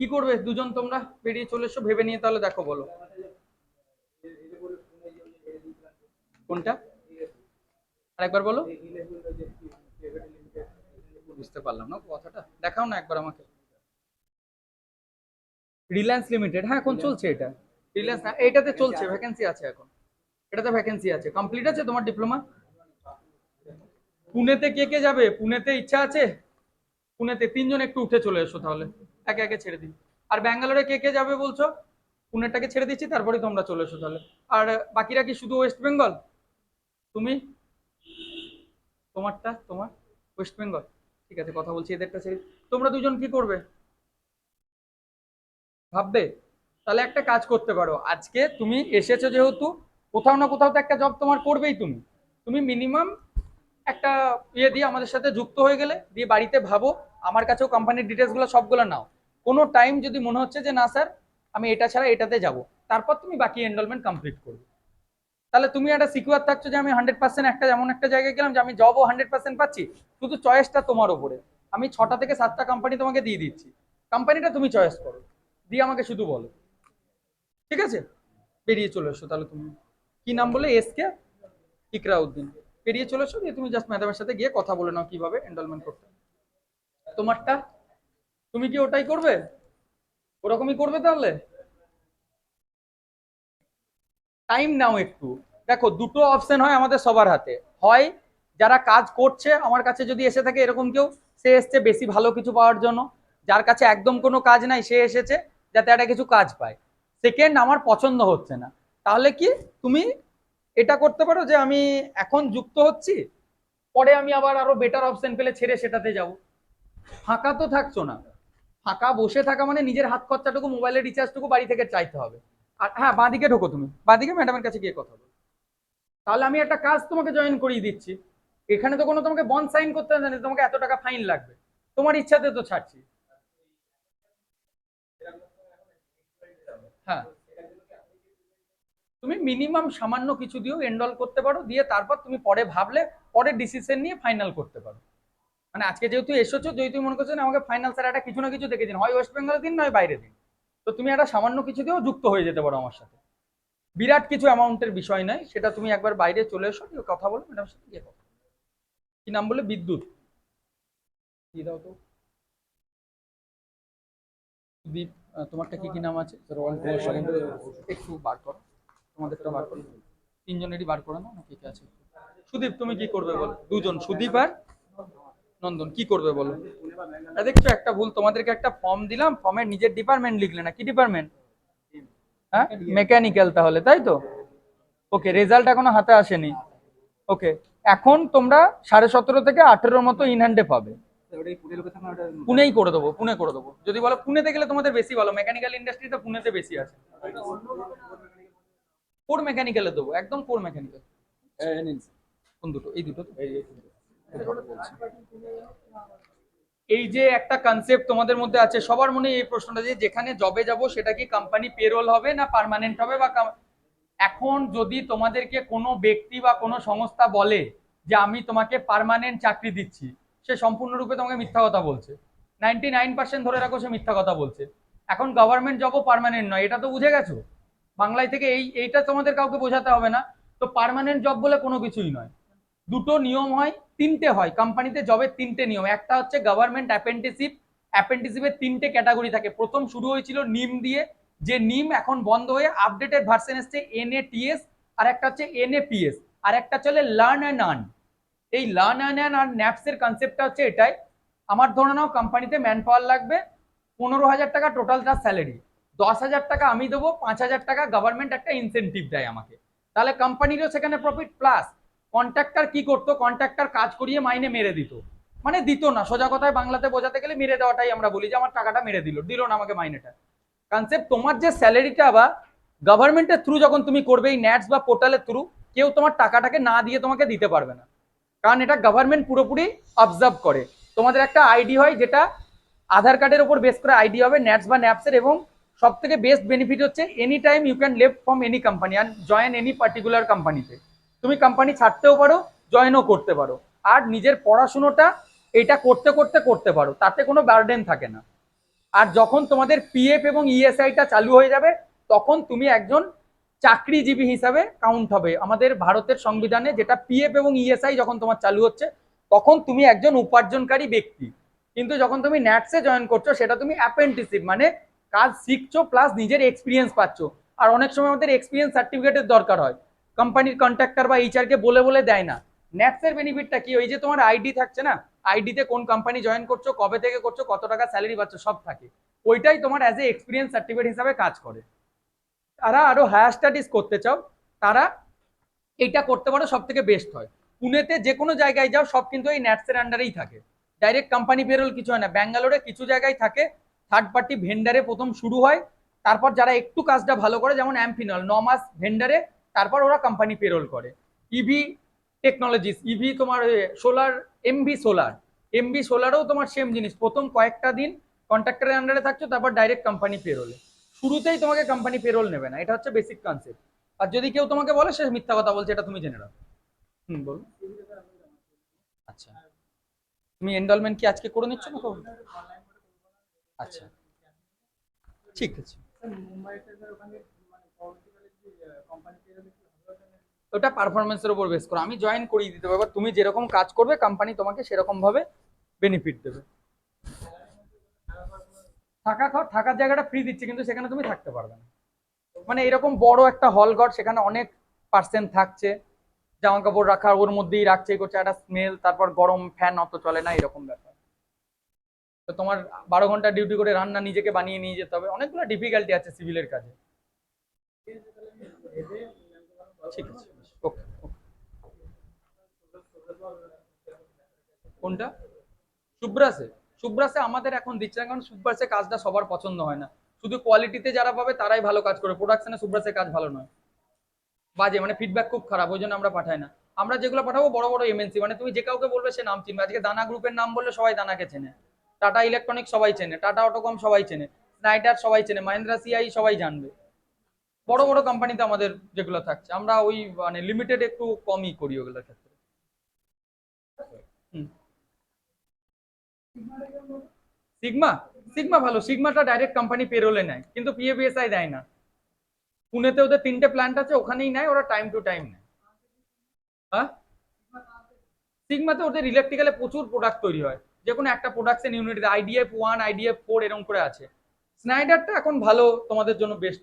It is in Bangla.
কি করবে? দুজন তোমরা বেরিয়ে চলে এসো ভেবে নিয়ে তাহলে দেখো বলো। কোনটা? আরেকবার বলো। বুঝতে পারলাম না কথাটা। দেখাও না একবার আমাকে। রিলায়েন্স লিমিটেড হ্যাঁ এখন চলছে এটা। রিলায়েন্স হ্যাঁ এটাতে চলছে ভ্যাকেন্সি আছে এখন। এটাতে ভ্যাকেন্সি আছে। কমপ্লিট আছে তোমার ডিপ্লোমা পুনেতে কে কে যাবে? পুনেতে ইচ্ছা আছে? পুনেতে তিনজন একটু উঠে চলে এসো তাহলে। একে একে ছেড়ে দিই। আর ব্যাঙ্গালোরে কে কে যাবে বলছো? পুনেরটাকে ছেড়ে দিচ্ছি তারপরে তোমরা চলে এসো তাহলে। আর বাকিরা কি শুধু ওয়েস্ট বেঙ্গল তুমি? তোমারটা? তোমার? ওয়েস্ট বেঙ্গল ঠিক আছে, কথা বলছি এদেরটা ছেড়ে। তোমরা দুজন কি করবে? ভাববে? তাহলে একটা কাজ করতে পারো। আজকে তুমি এসেছ যেহেতু, কোথাও না কোথাও তো একটা জব তোমার করবেই তুমি। তুমি মিনিমাম একটা ইয়ে দিয়ে আমাদের সাথে যুক্ত হয়ে গেলে, দিয়ে বাড়িতে ভাবো, আমার কাছেও কোম্পানির ডিটেলসগুলো সবগুলো নাও। কোনো টাইম যদি মনে হচ্ছে যে না স্যার, আমি এটা ছাড়া এটাতে যাব। তারপর তুমি বাকি এনরোলমেন্ট কমপ্লিট করবে। তাহলে তুমি একটা সিকিউর থাকছো যে আমি হান্ড্রেড পার্সেন্ট একটা এমন একটা জায়গায় গেলাম যে আমি জবও হান্ড্রেড পার্সেন্ট পাচ্ছি, শুধু চয়েসটা তোমার ওপরে আমি ছটা থেকে সাতটা কোম্পানি তোমাকে দিয়ে দিচ্ছি। কোম্পানিটা তুমি চয়েস করো। দিয়ে আমাকে শুধু বলো। ঠিক আছে? বেরিয়ে চলে এসো তাহলে তুমি। কি নাম বলে? S K? ইকরা উদ্দিন বেরিয়ে চলে এসো, দিয়ে তুমি জাস্ট ম্যাডামের সাথে গিয়ে কথা বলে নাও কীভাবে এনরোলমেন্ট করতে। তোমারটা? তুমি কি ওটাই করবে? ওরকমই করবে তাহলে? টাইম নাও একটু। দেখো, দুটো অপশন হয় আমাদের সবার হাতে। হয় যারা কাজ করছে, আমার কাছে যদি এসে থাকে এরকম কেউ, সে এসছে বেশি ভালো কিছু পাওয়ার জন্য। যার কাছে একদম কোনো কাজ নাই, সে এসেছে যাতে একটা কিছু কাজ পায়। সেকেন্ড আমার পছন্দ হচ্ছে না। তাহলে কি তুমি এটা করতে পারো যে আমি এখন যুক্ত হচ্ছি, পরে আমি আবার আরও বেটার অপশন পেলে ছেড়ে সেটাতে যাব। ফাঁকা তো থাকছো না। ফাঁকা, বসে থাকা মানে নিজের হাত খরচাটুকু মোবাইলের রিচার্জটুকু বাড়ি থেকে চাইতে হবে। আর হ্যাঁ বাঁদিকে ঢোকো তুমি। বাঁদিকে ম্যাডামের কাছে গিয়ে কথা বলো। তাহলে আমি একটা কাজ তোমাকে জয়েন করিয়ে দিচ্ছি। এখানে তো কোনো তোমাকে বন্ড সাইন করতে হবে না তোমাকে এত টাকা ফাইন লাগবে। তোমার ইচ্ছাতে তো ছাড়ছি। হ্যাঁ। তুমি মিনিমাম সামান্য কিছু দিয়েও এনরোল করতে পারো, দিয়ে তারপর তুমি পরে ভাবলে, পরে ডিসিশন নিয়ে ফাইনাল করতে পারো। মানে আজকে যেহেতু এসেছ যদি তুমি মনে করছ আমাকে ফাইনাল স্যার একটা কিছু না কিছু দেখে দিন হয় ওয়েস্ট বেঙ্গল দিন নয় বাইরে দিন। তো তুমি একটা সামান্য কিছু দিয়েও যুক্ত হয়ে যেতে পারো আমার সাথে। বিরাট কিছু অ্যামাউন্টের বিষয় নয় সেটা তুমি একবার বাইরে চলে এসো কথা বলো ম্যাডামের সাথে গিয়ে কথা কি নাম বলে বিদ্যুৎ। দিয়ে দাও তো। দীপ তোমারটা কি কি নাম আছে? একটু বার করো। তোমাদেরটা বার করো। তিনজনেরই বার করো না না কে আছে? সুদীপ তুমি কি করবে বলো? দুজন সুদীপ আর নন্দন কি করবে বলো? দেখছ একটা ভুল তোমাদেরকে একটা ফর্ম দিলাম ফর্মের নিজের ডিপার্টমেন্ট লিখলে না কি ডিপার্টমেন্ট হ্যাঁ? মেকানিক্যাল তাহলে তাই তো? ওকে রেজাল্ট এখনও হাতে আসেনি। ওকে এখন তোমরা সাড়ে সতেরো থেকে আঠেরোর মতো ইন হ্যান্ডে পাবে। পুনেই করে দেবো পুনে করে দেবো। যদি বলো পুনেতে গেলে তোমাদের বেশি ভালো মেকানিক্যাল ইন্ডাস্ট্রিতে পুনেতে বেশি আছে। কোর মেকানিক্যালে দেবো একদম কোর মেকানিক্যাল কোন দুটো? এই দুটো তো? এই যে একটা কনসেপ্ট তোমাদের মধ্যে আছে, সবার মনে এই প্রশ্নটা যে যেখানে জবে যাব সেটা কি কোম্পানি পেরোল হবে না পার্মানেন্ট হবে বা এখন যদি তোমাদেরকে কোনো ব্যক্তি বা কোনো সংস্থা বলে যে আমি তোমাকে পার্মানেন্ট চাকরি দিচ্ছি, সে সম্পূর্ণরূপে তোমাকে মিথ্যা কথা বলছে। নাইনটি নাইন পার্সেন্ট ধরে রাখো সে মিথ্যা কথা বলছে। এখন গভর্নমেন্ট জবও পার্মানেন্ট নয়, এটা তো বুঝে গেছো? বাংলায় থেকে এই, এইটা তোমাদের কাউকে বোঝাতে হবে না। তো পার্মানেন্ট জব বলে কোনো কিছুই নয়। দুটো নিয়ম হয়, তিনটে হয়। কোম্পানিতে জবের তিনটে নিয়ম। একটা হচ্ছে গভর্নমেন্ট অ্যাপেন্টিসিপ অ্যাপেন্টিসিপের তিনটে ক্যাটাগরি থাকে। প্রথম শুরু হয়েছিল নিম দিয়ে। যে নিম এখন বন্ধ হয়ে আপডেটেড ভার্সন এসছে এনএটিএস আর একটা হচ্ছে এনএপিএস আর একটা চলে লার্ন অ্যান্ড আর্ন এই লার্ন অ্যান্ড আর্ন আর ন্যাপসের কনসেপ্টটা হচ্ছে এটাই। আমার ধরে নাও, কোম্পানিতে ম্যান পাওয়ার লাগবে পনেরো হাজার টাকা টোটাল তার স্যালারি দশ হাজার টাকা আমি দেবো, পাঁচ হাজার টাকা গভর্নমেন্ট একটা ইনসেন্টিভ দেয় আমাকে। তাহলে কোম্পানিরও সেখানে প্রফিট প্লাস কন্ট্রাক্টর কি করতো? কন্ট্রাক্টর কাজ করিয়ে মাইনে মেরে দিত। মানে দিত না। সোজা কথায় বাংলাতে বোঝাতে গেলে মেরে দেওয়াটাই আমরা বলি যে, আমার টাকাটা মেরে দিল দিল না আমাকে মাইনেটা। কনসেপ্ট তোমার যে স্যালারিটা বা গভর্নমেন্টের থ্রু যখন তুমি করবে, এই ন্যাটস বা পোর্টালের থ্রু কেউ তোমার টাকাটাকে না দিয়ে তোমাকে দিতে পারবে না। কারণ এটা গভর্নমেন্ট পুরোপুরি অবজার্ভ করে। তোমাদের একটা আইডি হয় যেটা আধার কার্ডের উপর বেস করে আইডি হবে ন্যাটস বা ন্যাপসের এবং সব থেকে বেস্ট বেনিফিট হচ্ছে any time you can left from any company and join any particular কোম্পানিতে তুমি কোম্পানি ছাড়তেও পারো জয়েনও করতে পারো। আর নিজের পড়াশুনোটা এটা করতে করতে করতে পারো, তাতে কোনো বার্ডেন থাকে না। আর যখন তোমাদের পিএফ এবং ইএসআইটা চালু হয়ে যাবে, তখন তুমি একজন চাকরিজীবী হিসাবে কাউন্ট হবে। আমাদের ভারতের সংবিধানে যেটা পিএফ এবং ইএসআই যখন তোমার চালু হচ্ছে, তখন তুমি একজন উপার্জনকারী ব্যক্তি। কিন্তু যখন তুমি ন্যাটসে জয়েন করছ, সেটা তুমি অ্যাপ্রেন্টিসিপ মানে কাজ শিখছো প্লাস নিজের এক্সপিরিয়েন্স পাচ্ছ। আর অনেক সময় আমাদের এক্সপিরিয়েন্স সার্টিফিকেটের দরকার হয়। কোম্পানির কন্ট্রাক্টর বা এইচআর কে বলে বলে দেয় না। ন্যাটসের বেনিফিটটা কি? ওই যে তোমার আইডি থাকছে না? আইডিতে কোন কোম্পানি জয়েন করছ, কবে থেকে করছ, কত টাকা স্যালারি পাচ্ছ, সব থাকে। ওইটাই তোমার অ্যাজ এ এক্সপিরিয়েন্স সার্টিফিকেট হিসাবে কাজ করে। তারা আরও হায়ার স্টাডিজ করতে চাও, তারা এটা করতে পারো সব থেকে বেস্ট হয়। পুনেতে যে কোনো জায়গায় যাও, সব কিন্তু এই ন্যাটসের আন্ডারেই থাকে। ডাইরেক্ট কোম্পানি পেরোল কিছু হয় না। ব্যাঙ্গালোরে কিছু জায়গায় থাকে থার্ড পার্টি ভেন্ডারে প্রথম শুরু হয়, তারপর যারা একটু কাজটা ভালো করে, যেমন অ্যাম্পিনল ন মাস ভেন্ডারে তারপর ওরা কোম্পানি পেরোল করে। ইভি টেকনোলজিস ইভি তোমার সোলার এমভি সোলার এমভি সোলারও তোমার সেম জিনিস। প্রথম কয়েকটা দিন কন্ট্রাক্টরের আন্ডারে থাকছো, তারপর ডাইরেক্ট কোম্পানি পেরোলে শুরুতেই তোমাকে কোম্পানি পেরোল নেবে না। এটা হচ্ছে বেসিক কনসেপ্ট আর যদি কেউ তোমাকে বলে, সে মিথ্যা কথা বলছে, এটা তুমি জেনে রাখো হুম বল আচ্ছা। তুমি এনরোলমেন্ট কি আজকে করে নিচ্ছ না কবে? আচ্ছা। ঠিক আছে। ওটা পারফরমেন্সের উপর বেস করো। আমি জয়েন করিয়ে দিতে পারব, তুমি যেরকম কাজ করবে কোম্পানি তোমাকে সেরকম ভাবে বেনিফিট দেবে। থাকা খাওয়া থাকার জায়গাটা ফ্রি দিচ্ছে, কিন্তু সেখানে তুমি থাকতে পারবে না। মানে এরকম বড় একটা হল ঘর, সেখানে অনেক পার্সেন্ট থাকছে। জামা কাপড় রাখা, ওর মধ্যেই রাখছে করছে, একটা স্মেল তারপর গরম ফ্যান অত চলে না, এরকম ব্যাপার। তো তোমার বারো ঘণ্টা ডিউটি করে রান্না নিজেকে বানিয়ে নিয়ে যেতে হবে। অনেকগুলো ডিফিকাল্টি আছে সিভিলের কাজে। কোনটা? আমাদের এখন দিচ্ছে না, কারণ কাজটা সবার পছন্দ হয় না। শুধু কোয়ালিটিতে যারা পাবে তারাই ভালো কাজ করে প্রোডাকশনে কাজ ভালো নয়। বাজে মানে ফিডব্যাক খুব খারাপ, ওই জন্য আমরা পাঠাই না। আমরা যেগুলো পাঠাবো, বড় বড় এমএনসি মানে তুমি যে কাউকে বলবে সে নাম চিনবে। আজকে দানা গ্রুপের নাম বললে সবাই দানাকে চেনে। টাটা ইলেকট্রনিক সবাই চেনে। টাটা অটোকম সবাই চেনে। স্নাইডার সবাই চেনে। মাহিন্দ্রা সিআই সবাই জানবে। বড় বড় কোম্পানিতে আমাদের যেগুলো থাকছে, আমরা ওই মানে লিমিটেড একটু কমই করি ওগুলোর ক্ষেত্রে। সিগমা? সিগমা ভালো। সিগমাটা ডাইরেক্ট কোম্পানি পেরোলে নেয়, কিন্তু পিএবিএসআই দেয় না। পুনেতে ওদের তিনটে প্ল্যান্ট আছে, ওখানেই নেয়, ওরা টাইম টু টাইম নেয়। হ্যাঁ? সিগমাতে ওদের ইলেকট্রিক্যালে প্রচুর প্রোডাক্ট তৈরি হয়। যে কোনো একটা production unit IDF one IDF four এরকম করে আছে। স্নাইডারটা এখন ভালো তোমাদের জন্য বেস্ট